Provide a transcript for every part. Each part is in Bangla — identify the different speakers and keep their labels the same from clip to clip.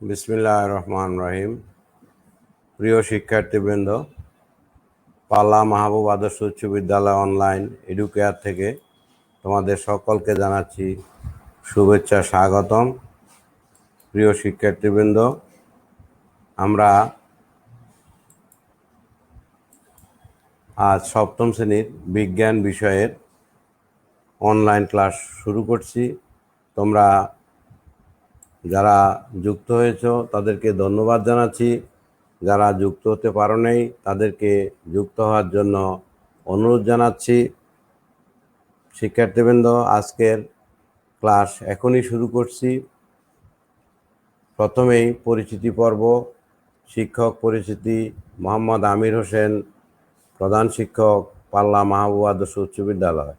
Speaker 1: বিসমিল্লাহ রহমান রহিম। প্রিয় শিক্ষার্থীবৃন্দ, পাল্লা মাহবুব আদর্শ উচ্চ বিদ্যালয় অনলাইন এডুকেয়ার থেকে তোমাদের সকলকে জানাচ্ছি শুভেচ্ছা, স্বাগতম। প্রিয় শিক্ষার্থীবৃন্দ, আমরা আজ সপ্তম শ্রেণির বিজ্ঞান বিষয়ের অনলাইন ক্লাস শুরু করছি। তোমরা যারা যুক্ত হয়েছ, তাদেরকে ধন্যবাদ জানাচ্ছি। যারা যুক্ত হতে পারো নেই, তাদেরকে যুক্ত হওয়ার জন্য অনুরোধ জানাচ্ছি। শিক্ষার্থীবৃন্দ, আজকের ক্লাস এখনই শুরু করছি। প্রথমেই পরিচিতি পর্ব। শিক্ষক পরিচিতি, মোহাম্মদ আমির হোসেন, প্রধান শিক্ষক, পাল্লা মাহবুব আদর্শ উচ্চ বিদ্যালয়।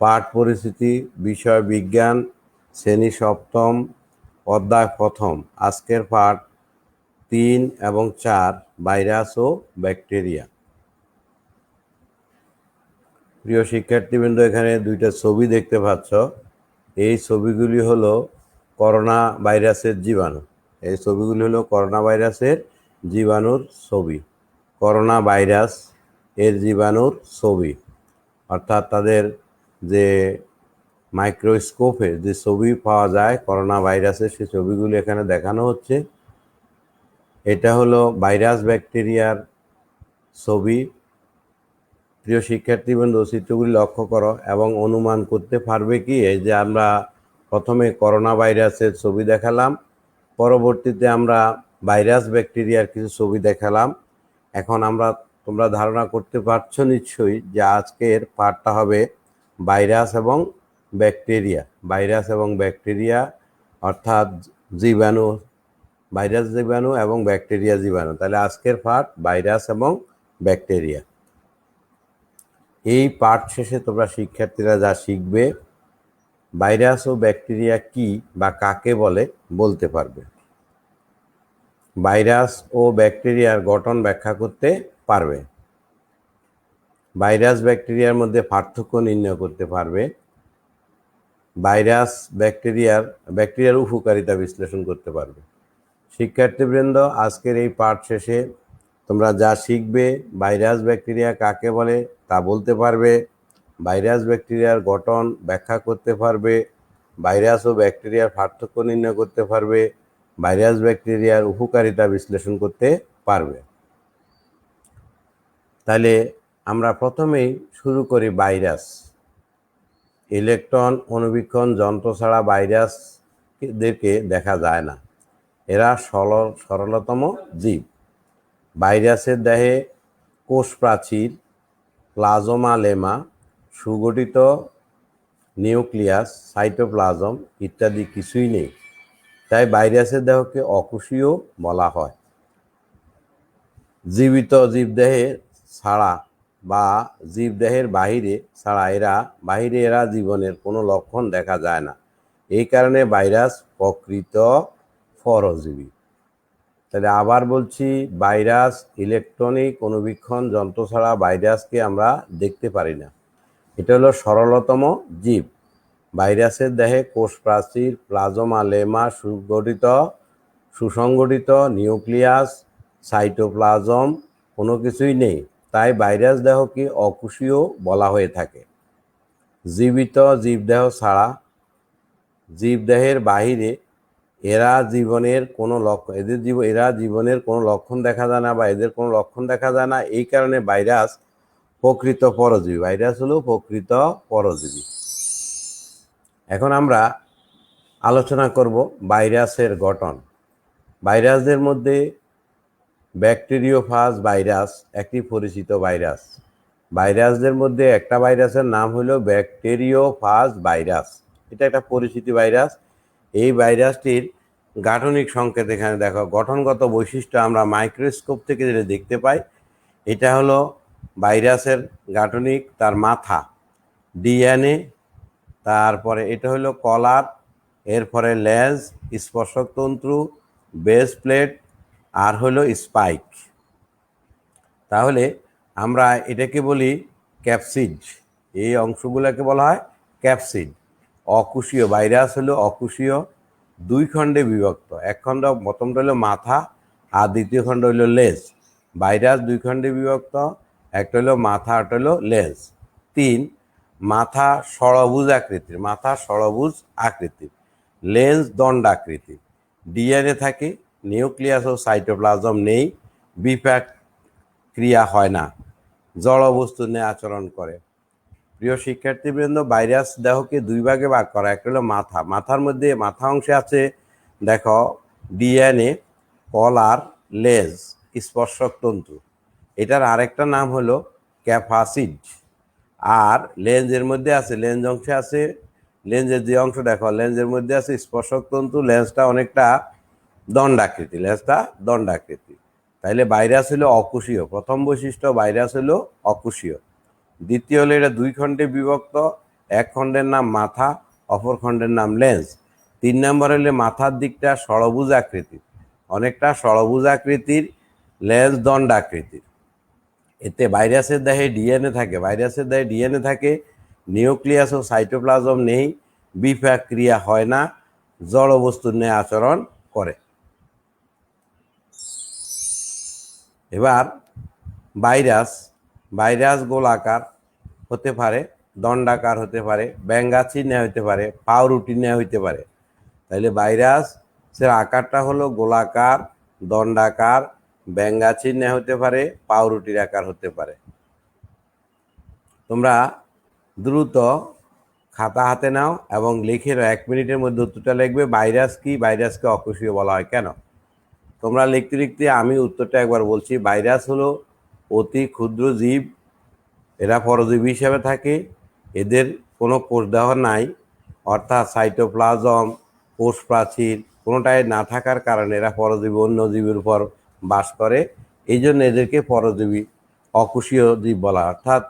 Speaker 1: পাঠ পরিস্থিতি বিষয় বিজ্ঞান, শ্রেণি সপ্তম অধ্যায় প্রথম, আজকের পাঠ তিন এবং চার, ভাইরাস ও ব্যাকটেরিয়া। প্রিয় শিক্ষার্থীবৃন্দ, এখানে দুইটা ছবি দেখতে পাচ্ছ। এই ছবিগুলি হলো করোনা ভাইরাসের জীবাণু। এই ছবিগুলি হলো করোনা ভাইরাসের জীবাণুর ছবি। করোনা ভাইরাস এর জীবাণুর ছবি। অর্থাৎ তাদের যে মাইক্রোস্কোপে যে ছবি পাওয়া যায় করোনা ভাইরাসের সেই ছবিগুলি এখানে দেখানো হচ্ছে। এটা হলো ভাইরাস ব্যাকটেরিয়ার ছবি। প্রিয় শিক্ষার্থীবৃন্দ চিত্রগুলি লক্ষ্য করো এবং অনুমান করতে পারবে কি, এই যে আমরা প্রথমে করোনা ভাইরাসের ছবি দেখালাম, পরবর্তীতে আমরা ভাইরাস ব্যাকটেরিয়ার কিছু ছবি দেখালাম। এখন আমরা, তোমরা ধারণা করতে পারছ নিশ্চয়ই যে আজকের পাঠটা হবে ভাইরাস এবং ব্যাকটেরিয়া, ভাইরাস এবং ব্যাকটেরিয়া, অর্থাৎ জীবাণু, ভাইরাস জীবাণু এবং ব্যাকটেরিয়া জীবাণু। তাহলে আজকের পাঠ ভাইরাস এবং ব্যাকটেরিয়া। এই পাঠ শেষে তোমরা শিক্ষার্থীরা যা শিখবে, ভাইরাস ও ব্যাকটেরিয়া কি বা কাকে বলে বলতে পারবে। ভাইরাস ও ব্যাকটেরিয়ার গঠন ব্যাখ্যা করতে পারবে। ভাইরাস, ব্যাকটেরিয়ার মধ্যে পার্থক্য নির্ণয় করতে পারবে। ভাইরাস, ব্যাকটেরিয়ার ব্যাকটেরিয়ার উপকারিতা বিশ্লেষণ করতে পারবে। শিক্ষার্থীবৃন্দ, আজকের এই পাঠ শেষে তোমরা যা শিখবে, ভাইরাস, ব্যাকটেরিয়া কাকে বলে তা বলতে পারবে, ভাইরাস, ব্যাকটেরিয়ার গঠন ব্যাখ্যা করতে পারবে, ভাইরাস ও ব্যাকটেরিয়ার পার্থক্য নির্ণয় করতে পারবে, ভাইরাস, ব্যাকটেরিয়ার উপকারিতা বিশ্লেষণ করতে পারবে। তাহলে আমরা প্রথমেই শুরু করি ভাইরাস। ইলেকট্রন, অনুবীক্ষণ যন্ত্র ছাড়া ভাইরাসদেরকে দেখা যায় না। এরা সরল সরলতম জীব। ভাইরাসের দেহে কোষ প্রাচীর প্লাজমা লেমা, সুগঠিত নিউক্লিয়াস, সাইটোপ্লাজম ইত্যাদি কিছুই নেই। তাই ভাইরাসের দেহকে অকুশীয় বলা হয়। জীবিত জীবদেহে ছাড়া বা জীবদেহের বাহিরে, ছাড়া এরা, বাহিরে এরা জীবনের কোনো লক্ষণ দেখা যায় না। এই কারণে ভাইরাস প্রকৃত পরজীবী। তাহলে আবার বলছি, ভাইরাস, ইলেকট্রনিক অনুবীক্ষণ যন্ত্র ছাড়া ভাইরাসকে আমরা দেখতে পারি না। এটা হলো সরলতম জীব। ভাইরাসের দেহে কোষ প্রাচীর প্লাজমা, লেমা, সুগঠিত, সুসংগঠিত, নিউক্লিয়াস, সাইটোপ্লাজম কোনো কিছুই নেই। তাই ভাইরাস দেহকে অকুশীয় বলা হয়ে থাকে। জীবিত জীবদেহ ছাড়া জীবদেহের বাহিরে এরা জীবনের কোনো লক্ষণ এদের জীব, এরা জীবনের কোনো লক্ষণ দেখা যায় না বা এদের কোনো লক্ষণ দেখা যায় না। এই কারণে ভাইরাস প্রকৃত পরজীবী। ভাইরাস হলো প্রকৃত পরজীবী। এখন আমরা আলোচনা করব ভাইরাসের গঠন। ভাইরাসদের মধ্যে ব্যাকটেরিওফাজ ভাইরাস একটি পরিচিত ভাইরাস ভাইরাসদের মধ্যে একটা ভাইরাসের নাম হলো ব্যাকটেরিওফাজ ভাইরাস এটা একটা পরিচিতি ভাইরাস এই ভাইরাসটির গাঠনিক সংকেত এখানে দেখো। গঠনগত বৈশিষ্ট্য আমরা মাইক্রোস্কোপ থেকে যেটা দেখতে পাই, এটা হলো ভাইরাসের গাঠনিক, তার মাথা ডিএনএ তারপরে এটা হলো কলার, এরপরে লেজ স্পর্শক তন্ত্র বেস প্লেট আর হলো স্পাইক তাহলে আমরা এটাকে বলি ক্যাপসিড এই অংশগুলোকে বলা হয় ক্যাপসিড অকুশীয় ভাইরাস হলো অকুশীয় দুই খণ্ডে বিভক্ত। এক খণ্ড প্রথমটা হলো মাথা আর দ্বিতীয় খণ্ড হলো লেজ। ভাইরাস দুই খণ্ডে বিভক্ত, একটা হলো মাথা একটা হলো লেজ। তিন, মাথা ষড়ভুজ আকৃতির, মাথা ষড়ভুজ আকৃতির লেন্স দণ্ড দণ্ডাকৃতির। ডিএনএ থাকে নিউক্লিয়াস ও সাইটোপ্লাজম নেই, বিপাক ক্রিয়া হয় না, জড় বস্তু নিয়ে আচরণ করে। প্রিয় শিক্ষার্থীবৃন্দ, ভাইরাস দেহকে দুই ভাগে ভাগ করা একটা হলো মাথা। মাথার মধ্যে মাথা অংশে আছে, দেখো, ডিএনএ, কলার, লেজ, স্পর্শক তন্তু। এটার আরেকটা নাম হলো ক্যাফাসিড। আর লেন্সের মধ্যে আছে, লেন্স অংশে আছে, লেন্সের যে অংশ, দেখো, লেন্সের মধ্যে আছে স্পর্শক তন্তু, লেন্সটা অনেকটা দণ্ডাকৃতি লেন্সটা দণ্ডাকৃতি। তাইলে ভাইরাস হলো অকুশীয়। প্রথম বৈশিষ্ট্য, ভাইরাস হলো অকুশীয়। দ্বিতীয় হলো এটা দুই খণ্ডে বিভক্ত, এক খণ্ডের নাম মাথা, অপর খণ্ডের নাম লেন্স। তিন নম্বর হলে মাথার দিকটা ষড়ভুজ আকৃতির। অনেকটা ষড়ভুজ আকৃতির, লেন্স দণ্ডাকৃতির। এতে ভাইরাসের দেহে ডিএনএ থাকে। ভাইরাসের দেহে ডিএনএ থাকে, নিউক্লিয়াস ও সাইটোপ্লাজম নেই বিপাক ক্রিয়া হয় না জড় বস্তুর ন্যায় আচরণ করে। এবার ভাইরাস ভাইরাস গোলাকার হতে পারে, দণ্ডাকার হতে পারে ব্যাঙ্গাচি নেওয়া হতে পারে পাউরুটি নেওয়া হইতে পারে। তাইলে ভাইরাসের আকারটা হলো গোলাকার, দণ্ডাকার ব্যাঙ্গাচি নেওয়া হতে পারে, পাউরুটির আকার হতে পারে। তোমরা দ্রুত খাতা হাতে নাও এবং লিখে নাও। এক মিনিটের মধ্যে উত্তরটা লিখবে, ভাইরাস কি? ভাইরাসকে অকুশীয় বলা হয় কেন? তোমরা লিখতে লিখতে আমি উত্তরটা একবার বলছি। ভাইরাস হলো অতি ক্ষুদ্র জীব। এরা পরজীবী হিসাবে থাকে। এদের কোনো কোষদেহ নাই। অর্থাৎ সাইটোপ্লাজম কোষ প্রাচীর কোনোটাই না থাকার কারণে এরা পরজীবী, অন্য জীবের উপর বাস করে। এই জন্য এদেরকে পরজীবী অকুশীয় জীব বলা হয়। অর্থাৎ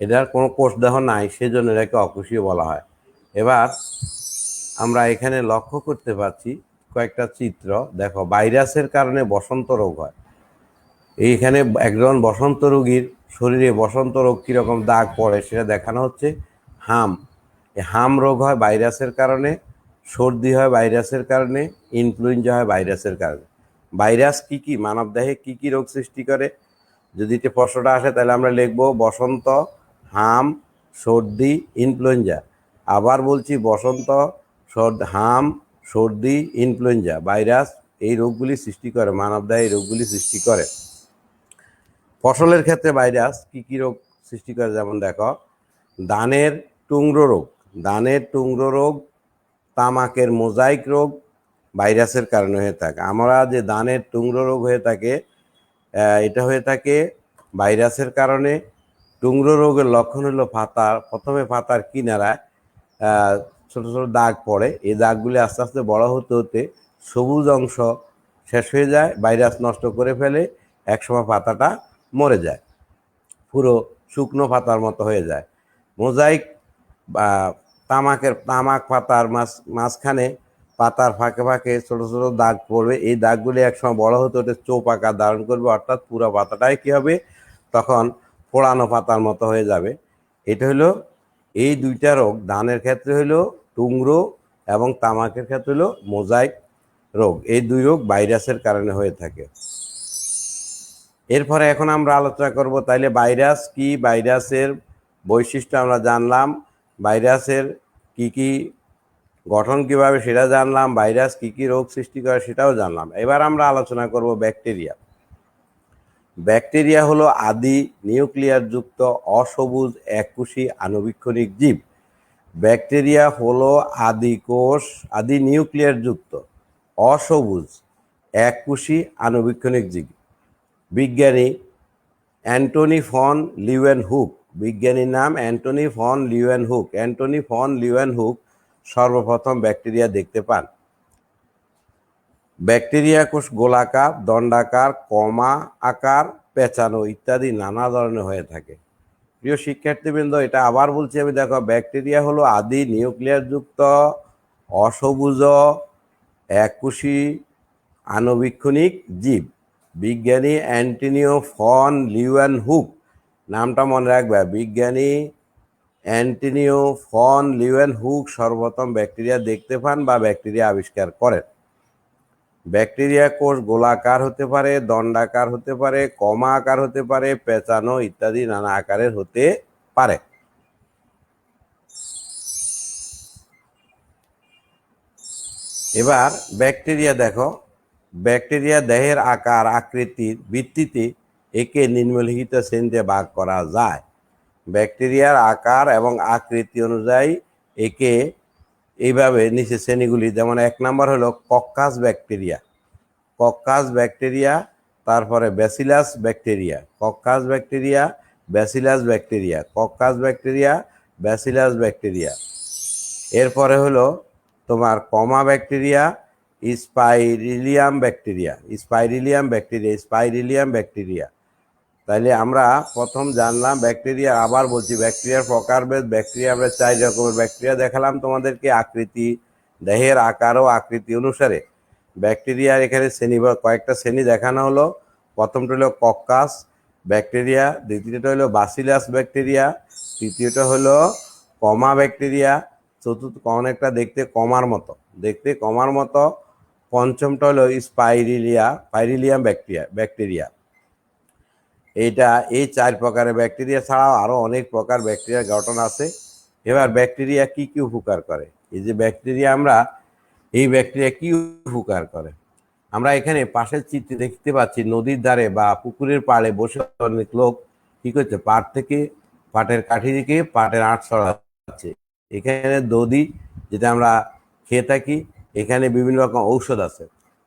Speaker 1: এদের কোনো কোষদেহ নাই, সেজন্য এটাকে অকুশীয় বলা হয়। এবার আমরা এখানে লক্ষ্য করতে পারছি কয়েকটা চিত্র, দেখো, ভাইরাসের কারণে বসন্ত রোগ হয়। এইখানে একজন বসন্ত রোগীর শরীরে বসন্ত রোগ কীরকম দাগ পড়ে সেটা দেখানো হচ্ছে, হাম। হাম রোগ হয় ভাইরাসের কারণে, সর্দি হয় ভাইরাসের কারণে, ইনফ্লুয়েঞ্জা হয় ভাইরাসের কারণে। ভাইরাস কি কি মানবদেহে কি কি রোগ সৃষ্টি করে? যদি এটা প্রশ্নটা আসে, তাহলে আমরা লিখব বসন্ত, হাম, সর্দি, ইনফ্লুয়েঞ্জা। আবার বলছি বসন্ত হাম সর্দি ইনফ্লুয়েঞ্জা ভাইরাস এই রোগগুলি সৃষ্টি করে মানবদেহে এই রোগগুলি সৃষ্টি করে। ফসলের ক্ষেত্রে ভাইরাস কি কি রোগ সৃষ্টি করে? যেমন দেখো দানের টুংরো রোগ। দানের টুংরো রোগ তামাকের মোজাইক রোগ ভাইরাসের কারণে হয়ে থাকে। আমরা যে দানের টুংরো রোগ হয়ে থাকে এটা হয়ে থাকে ভাইরাসের কারণে। টুংরো রোগের লক্ষণ হলো পাতার প্রথমে পাতার কিনারায় আহ, ছোট ছোট দাগ পড়ে, এই দাগগুলি আস্তে আস্তে বড় হতে হতে সবুজ অংশ শেষ হয়ে যায়, ভাইরাস নষ্ট করে ফেলে, একসময় পাতাটা মরে যায়, পুরো শুকনো পাতার মতো হয়ে যায়। মোজাইক বা তামাকের, তামাক পাতার মাঝ মাঝখানে পাতার ফাঁকে ফাঁকে ছোটো ছোটো দাগ পড়বে, এই দাগগুলি একসময় বড় হতে হতে চোপ আকার ধারণ করবে, অর্থাৎ পুরো পাতাটাই কী হবে? তখন পোড়ানো পাতার মতো হয়ে যাবে। এটা হলো, এই দুইটা রোগ ধানের ক্ষেত্রে হলো টুংরো এবং তামাকের ক্ষেত্রে হলো মোজাইক রোগ। এই দুই রোগ ভাইরাসের কারণে হয়ে থাকে। এরপরে এখন আমরা আলোচনা করব তাইলে ভাইরাস কি, ভাইরাসের বৈশিষ্ট্য আমরা জানলাম, ভাইরাসের কি কি গঠন কীভাবে সেটা জানলাম, ভাইরাস কি কি রোগ সৃষ্টি করে সেটাও জানলাম। এবার আমরা আলোচনা করব ব্যাকটেরিয়া। ব্যাকটেরিয়া হলো আদি নিউক্লিয়ার যুক্ত অসবুজ এককোষী আণুবীক্ষণিক জীব। ব্যাকটেরিয়া হলো আদি কোষ আদি নিউক্লিয়ার যুক্ত, অসবুজ এককোষী আণুবীক্ষণিক জীব। বিজ্ঞানী অ্যান্টনি ফন লিউয়েন হুক বিজ্ঞানীর নাম Antony van Leeuwenhoek Antony van Leeuwenhoek সর্বপ্রথম ব্যাকটেরিয়া দেখতে পান। ব্যাকটেরিয়া কোষ গোলাকার, দণ্ডাকার, কমা আকার, পেঁচানো ইত্যাদি নানা ধরনের হয়ে থাকে। প্রিয় শিক্ষার্থীবৃন্দ, এটা আবার বলছি আমি, দেখো, ব্যাকটেরিয়া হলো আদি নিউক্লিয়ার যুক্ত, অসবুজ, একুশি আণুবীক্ষণিক জীব, বিজ্ঞানী অ্যান্টিনিও ফন লিউয়ান হুক, নামটা মনে রাখবে, বিজ্ঞানী অ্যান্টিনিও ফন লিওয়েন হুক সর্বপ্রথম ব্যাকটেরিয়া দেখতে পান বা ব্যাকটেরিয়া আবিষ্কার করেন। ব্যাকটেরিয়া কোষ গোলাকার হতে পারে, দণ্ডাকার হতে পারে কমা আকার হতে পারে, পেঁচানো ইত্যাদি নানা আকারের হতে পারে। এবার ব্যাকটেরিয়া দেখো। ব্যাকটেরিয়া দেহের আকার আকৃতির ভিত্তিতে একে নিম্নলিখিত শ্রেণীতে ভাগ করা যায়। ব্যাকটেরিয়ার আকার এবং আকৃতি অনুযায়ী একে এইভাবে নিচে শ্রেণীগুলি, যেমন এক নম্বর হলো কক্কাস ব্যাকটেরিয়া। কক্কাস ব্যাকটেরিয়া, তারপরে bacillus bacteria. Coccus bacteria, bacillus bacteria. Coccus bacteria, bacillus bacteria. এরপরে হলো তোমার comma bacteria, spirillum bacteria. Spirillum bacteria spirillum bacteria. তাইলে আমরা প্রথম জানলাম ব্যাকটেরিয়া, আবার বলছি ব্যাকটেরিয়ার প্রকারভেদ ব্যাকটেরিয়া আমরা চার রকমের ব্যাকটেরিয়া দেখালাম তোমাদেরকে, আকৃতি, দেহের আকার ও আকৃতি অনুসারে। ব্যাকটেরিয়ার এখানে শ্রেণি কয়েকটা শ্রেণি দেখানো হলো। প্রথমটা হলো কক্কাস ব্যাকটেরিয়া, দ্বিতীয়টা হলো বাসিলাস ব্যাকটেরিয়া, তৃতীয়টা হলো কমা ব্যাকটেরিয়া। চতুর্থ অনেকটা দেখতে কমার মতো। দেখতে কমার মতো। পঞ্চমটা হলো স্পাইরিলিয়া পাইরিলিয়াম ব্যাকটেরিয়া ব্যাকটেরিয়া। এইটা এই চার প্রকারের ব্যাকটেরিয়া ছাড়াও আরও অনেক প্রকার ব্যাকটেরিয়ার গঠন আছে। এবার ব্যাকটেরিয়া কি কি উপকার করে? এই যে ব্যাকটেরিয়া আমরা, এই ব্যাকটেরিয়া কি উপকার করে? আমরা এখানে পাশের চিত্রে দেখতে পাচ্ছি, নদীর ধারে বা পুকুরের পাড়ে বসে অনেক লোক কি করছে পাট থেকে, পাটের কাঠি থেকে পাটের আঁট ছড়াচ্ছে এখানে দদি যেটা আমরা খেয়ে থাকি, এখানে বিভিন্ন রকম ঔষধ আছে।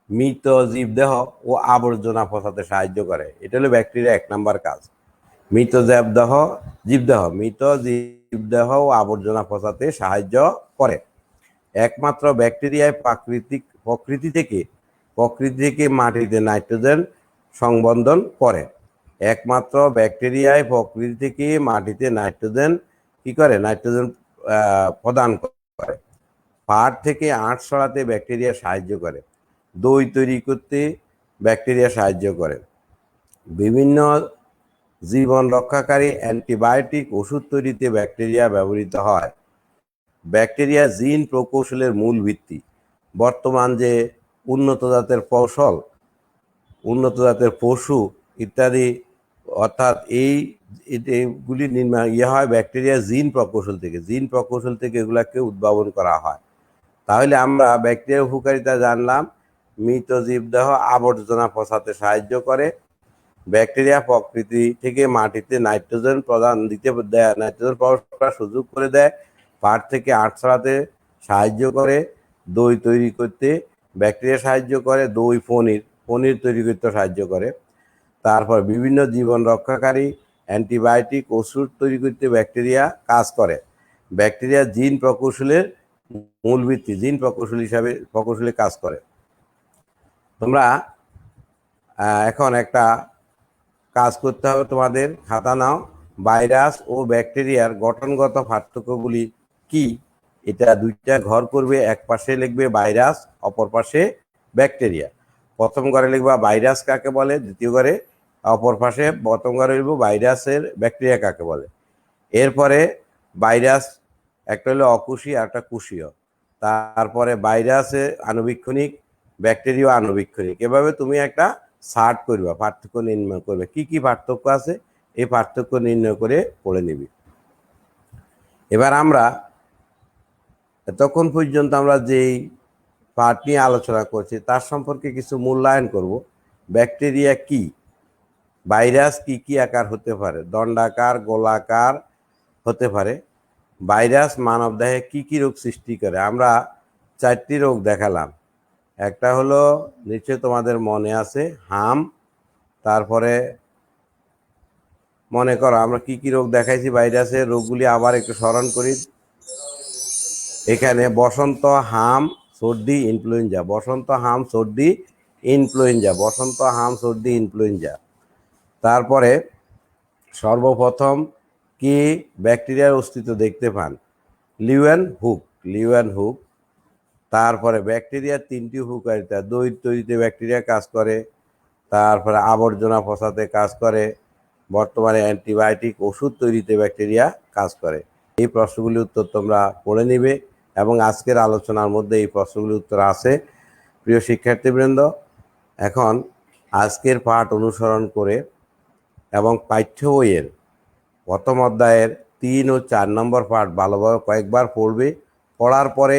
Speaker 1: মৃত জীবদেহ ও আবর্জনা পচাতে সাহায্য করে। এটা হলো ব্যাকটেরিয়া এক নাম্বার কাজ। মৃত জীবদেহ জীবদেহ, মৃত জীবদেহ ও আবর্জনা পচাতে সাহায্য করে। একমাত্র ব্যাকটেরিয়ায় প্রাকৃতিক, প্রকৃতি থেকে প্রকৃতি থেকে মাটিতে নাইট্রোজেন সংবন্ধন করে। একমাত্র ব্যাকটেরিয়ায় প্রকৃতি থেকে মাটিতে নাইট্রোজেন কি করে? নাইট্রোজেন প্রদান করে। পাট থেকে আঁট সরাতে ব্যাকটেরিয়া সাহায্য করে। দই তৈরি করতে ব্যাকটেরিয়া সাহায্য করে। বিভিন্ন জীবন রক্ষাকারী অ্যান্টিবায়োটিক ওষুধ তৈরিতে ব্যাকটেরিয়া ব্যবহৃত হয়। ব্যাকটেরিয়া জিন প্রকৌশলের মূল ভিত্তি। বর্তমান যে উন্নত জাতের ফসল, উন্নত জাতের পশু ইত্যাদি, অর্থাৎ এই এগুলি নির্মাণ ইয়ে হয় ব্যাকটেরিয়া জিন প্রকৌশল থেকে। জিন প্রকৌশল থেকে এগুলাকে উদ্ভাবন করা হয়। তাহলে আমরা ব্যাকটেরিয়া উপকারিতা জানলাম। মৃত জীবদেহ আবর্জনা পচাতে সাহায্য করে। ব্যাকটেরিয়া প্রকৃতি থেকে মাটিতে নাইট্রোজেন প্রদান দিতে দেয়, নাইট্রোজেন প্রবেশ সুযোগ করে দেয়, পাট থেকে আট ছড়াতে সাহায্য করে, দই তৈরি করতে ব্যাকটেরিয়া সাহায্য করে, দই, পনির পনির তৈরি করতে সাহায্য করে। তারপর বিভিন্ন জীবন রক্ষাকারী অ্যান্টিবায়োটিক ওষুধ তৈরি করতে ব্যাকটেরিয়া কাজ করে। ব্যাকটেরিয়া জিন প্রকৌশলের মূল ভিত্তি, জিন প্রকৌশল হিসাবে প্রকৌশলী কাজ করে। তোমরা এখন একটা কাজ করতে হবে তোমাদের। খাতা নাও। ভাইরাস ও ব্যাকটেরিয়ার গঠনগত পার্থক্যগুলি কি? এটা দুইটা ঘর করবে। এক পাশে লিখবে ভাইরাস, অপর পাশে ব্যাকটেরিয়া। প্রথম ঘরে লিখবা ভাইরাস কাকে বলে? দ্বিতীয় ঘরে অপর পাশে প্রথম ঘরে লিখব ভাইরাসের ব্যাকটেরিয়া কাকে বলে? এরপরে ভাইরাস, একটা হলো অকুশীয় আর একটা কুশীয়। তারপরে ভাইরাসে আণুবীক্ষণিক ব্যাকটেরিয়া আণুবীক্ষণিক এভাবে তুমি একটা সার্ট করবা, পার্থক্য নির্ণয় করবে। কি কি পার্থক্য আছে? এই পার্থক্য নির্ণয় করে পড়ে নিবি। এবার আমরা এতক্ষণ পর্যন্ত আমরা যেই পার্ট নিয়ে আলোচনা করছি, তার সম্পর্কে কিছু মূল্যায়ন করব। ব্যাকটেরিয়া কি? ভাইরাস কি কি আকার হতে পারে? দণ্ডাকার, গোলাকার হতে পারে। ভাইরাস মানবদেহে কি কি রোগ সৃষ্টি করে? আমরা চারটি রোগ দেখালাম। একটা হলো নিশ্চয় তোমাদের মনে আছে, হাম, তারপরে মনে করো আমরা কি কি রোগ দেখাইছি ভাইরাসের রোগগুলি আবার একটু স্মরণ করি। এখানে বসন্ত, হাম, সর্দি, ইনফ্লুয়েঞ্জা। বসন্ত, হাম, সর্দি, ইনফ্লুয়েঞ্জা। বসন্ত, হাম, সর্দি, ইনফ্লুয়েঞ্জা। তারপরে সর্বপ্রথম কি ব্যাকটেরিয়ার অস্তিত্ব দেখতে পান? লিউয়ান হুক। লিউয়ান হুক তারপরে ব্যাকটেরিয়ার তিনটি উপকারিতা দই তৈরিতে ব্যাকটেরিয়া কাজ করে, তারপরে আবর্জনা পচাতে কাজ করে, বর্তমানে অ্যান্টিবায়োটিক ওষুধ তৈরিতে ব্যাকটেরিয়া কাজ করে। এই প্রশ্নগুলির উত্তর তোমরা পড়ে নিবে এবং আজকের আলোচনার মধ্যে এই প্রশ্নগুলির উত্তর আছে। প্রিয় শিক্ষার্থীবৃন্দ, এখন আজকের পাঠ অনুসরণ করে এবং পাঠ্য বইয়ের প্রথম অধ্যায়ের তিন ও চার নম্বর পাঠ ভালোভাবে কয়েকবার পড়বে। পড়ার পরে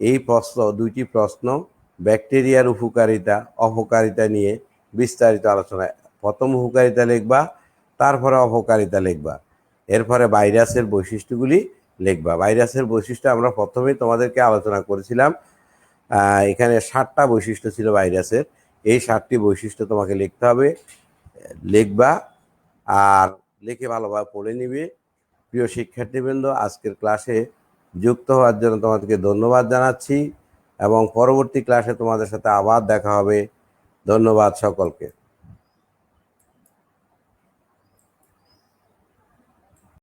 Speaker 1: এই প্রশ্ন, দুইটি প্রশ্ন, ব্যাকটেরিয়ার উপকারিতা, অপকারিতা নিয়ে বিস্তারিত আলোচনা। প্রথম উপকারিতা লিখবা, তারপরে অপকারিতা লিখবা। এরপরে ভাইরাসের বৈশিষ্ট্যগুলি লিখবা। ভাইরাসের বৈশিষ্ট্য আমরা প্রথমেই তোমাদেরকে আলোচনা করেছিলাম। এখানে ষাটটা বৈশিষ্ট্য ছিল ভাইরাসের। এই ষাটটি বৈশিষ্ট্য তোমাকে লিখতে হবে। লিখবা আর লিখে ভালোভাবে পড়ে নিবে। প্রিয় শিক্ষার্থীবৃন্দ, আজকের ক্লাসে যুক্ত হওয়ার জন্য তোমাদেরকে ধন্যবাদ জানাচ্ছি এবং পরবর্তী ক্লাসে তোমাদের সাথে আবার দেখা হবে। ধন্যবাদ সকলকে।